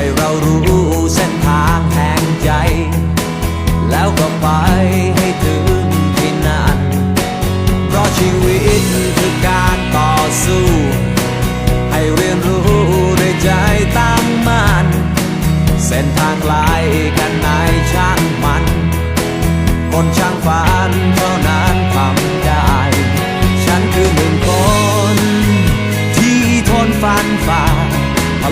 ให้เรารู้เส้นทางแห่งใจ แล้วก็ไปให้ถึงที่นั่น เพราะชีวิตคือการต่อสู้ ให้เรียนรู้ในใจตั้งมั่น เส้นทางไกลกันไหนช่างมัน คนช่างฝันเท่านั้นทำได้ ฉันคือหนึ่งคน ที่ทนฝันฝ่า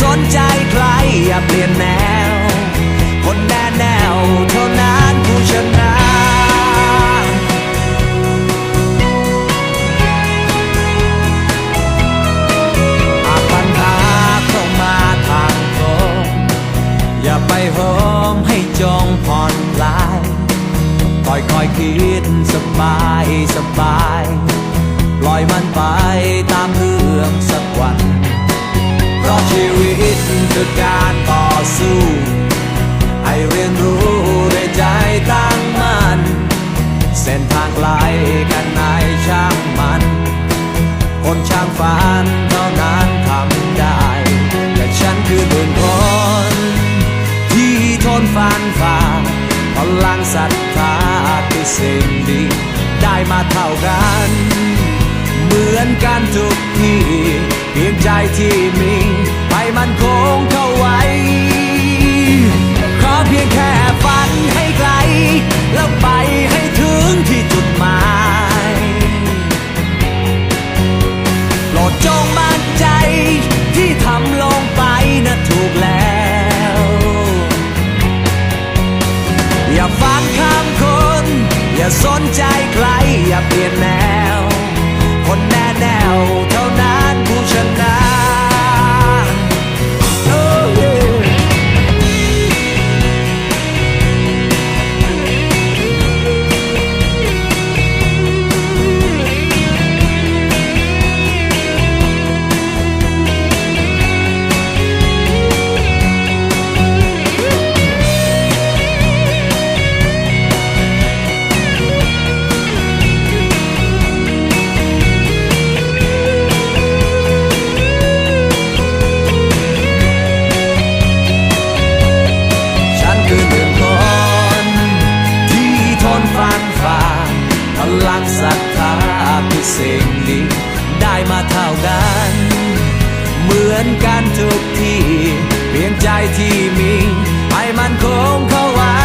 สนใจใครอย่าเปลี่ยนแนว คนแน่แนวเท่านั้นผู้ชนะหาปัญหาเข้ามาทางตรงอย่าไปโหมให้จงผ่อนคลายคอยคอยคิดสบายสบาย ปล่อยมันไปตามเรื่องส ชีวิตคือการต่อสู้ให้เรียนรู้ด้วยใจตั้งมั่นเส้นทางไกลกันไหนช่างมัน คนช่างฝันเท่านั้นทำได้ แต่ฉันคือหนึ่งคน ที่ทนฟันฝ่าพลังศรัทธาคือสิ่งดี ได้มาเท่ากัน เหมือนกันทุกที่เพียงใจที่มี มันคงเข้าไว้ ขอเพียงแค่ฝันให้ไกล แล้วไปให้ถึงที่จุดหมายโปรดจงมั่นใจที่ทำลงไปนะถูกแล้ว อย่าฟังคำคน อย่าสนใจ ลังศรัทธาคือสิ่งดีได้มาเท่ากัน เหมือนกันทุกที่เพียงใจที่มี ให้มันคงเข้าไว้